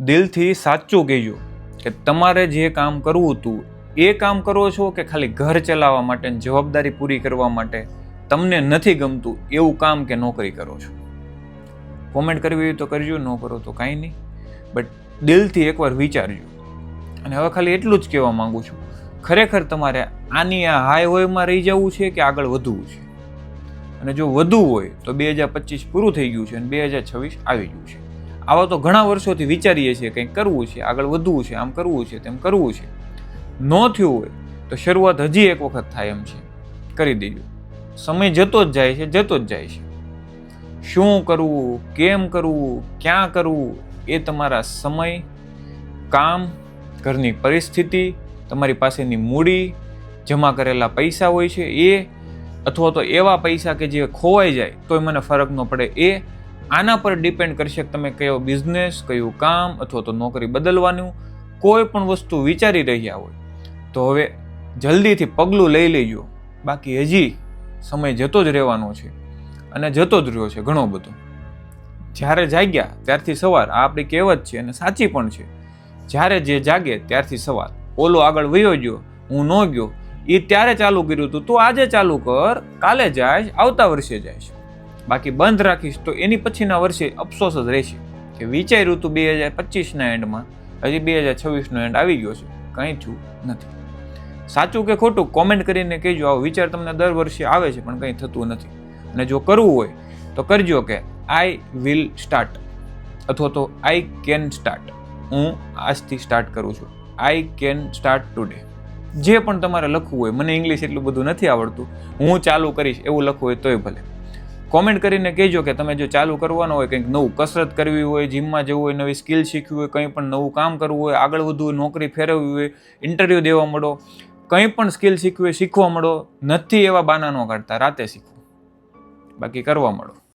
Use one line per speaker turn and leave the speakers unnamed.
દિલથી સાચું કહેજો કે તમારે જે કામ કરવું હતું, એ કામ કરો છો કે ખાલી ઘર ચલાવવા માટે જવાબદારી પૂરી કરવા માટે તમને નથી ગમતું એવું કામ કે નોકરી કરો છો? કોમેન્ટ કરવી હોય તો કરજો, ન કરો તો કાંઈ નહીં. બટ દિલથી એકવાર વિચારજો. અને હવે ખાલી એટલું જ કહેવા માગું છું. ખરેખર તમારે આની આ હાઈ હોયમાં રહી જવું છે કે આગળ વધવું છે? અને જો વધવું હોય તો બે હજાર પચીસ પૂરું થઈ ગયું છે અને બે હજાર છવ્વીસ આવી ગયું છે. આવા તો ઘણા વર્ષોથી વિચારીએ છીએ કંઈક કરવું છે, આગળ વધવું છે, આમ કરવું છે, તેમ કરવું છે. ન થયું હોય તો શરૂઆત હજી એક વખત થાય એમ છે. કરી દેજો. સમય જતો જ જાય છે, જતો જ જાય છે. શું કરવું, કેમ કરવું, ક્યાં કરવું, એ તમારા સમય, કામ, ઘરની પરિસ્થિતિ, તમારી પાસેની મૂડી, જમા કરેલા પૈસા હોય છે એ, અથવા તો એવા પૈસા કે જે ખોવાઈ જાય તોય મને ફરક ન પડે એ આના પર ડિપેન્ડ કરશે કે તમે કયો બિઝનેસ કયું કામ અથવા તો નોકરી બદલવાનું, કોઈ પણ વસ્તુ વિચારી રહ્યા હોય. તો હવે જલ્દીથી પગલું લઈ લેજો. બાકી હજી સમય જતો જ રહેવાનો છે અને જતો જ રહ્યો છે ઘણો બધો. જ્યારે જાગ્યા ત્યારથી સવાર, આ આપણી કહેવત છે અને સાચી પણ છે. જ્યારે જે જાગે ત્યારથી સવાર. ઓલો આગળ વયો ગયો, હું ન ગયો એ ત્યારે ચાલુ કર્યું હતું તું આજે ચાલુ કર, કાલે જાય, આવતા વર્ષે જાય બાકી બંધ રાખીશ તો એની પછીના વર્ષે અફસોસ જ રહેશે કે વિચાર્યું ઋતુ બે હજાર પચીસના એન્ડમાં હજી બે હજાર છવ્વીસનો એન્ડ આવી ગયો છે. કંઈ થયું નથી. સાચું કે ખોટું કોમેન્ટ કરીને કહેજો, આવો વિચાર તમને દર વર્ષે આવે છે, પણ કંઈ થતું નથી. અને જો કરવું હોય, તો કરજો કે આઈ વિલ સ્ટાર્ટ અથવા તો આઈ કેન સ્ટાર્ટ હું આજથી સ્ટાર્ટ કરું છું. આઈ કેન સ્ટાર્ટ ટુડે જે પણ તમારે લખવું હોય, મને ઇંગ્લિશ એટલું બધું નથી આવડતું. હું ચાલુ કરીશ એવું લખવું હોય તોય ભલે. કોમેન્ટ કરીને કહેજો કે તમે જો ચાલુ કરવાનું હોય, કંઈક નવું કસરત કરવી હોય, જીમમાં જવું હોય, નવી સ્કિલ શીખવી હોય, કંઈ પણ નવું કામ કરવું હોય, આગળ વધવું હોય, નોકરી ફેરવવી હોય ઇન્ટરવ્યૂ દેવા મળો, કંઈ પણ સ્કિલ શીખવી હોય, શીખવા મળો, નથી એવા બાના ન કાઢતા, રાતે શીખવું બાકી કરવા મળો.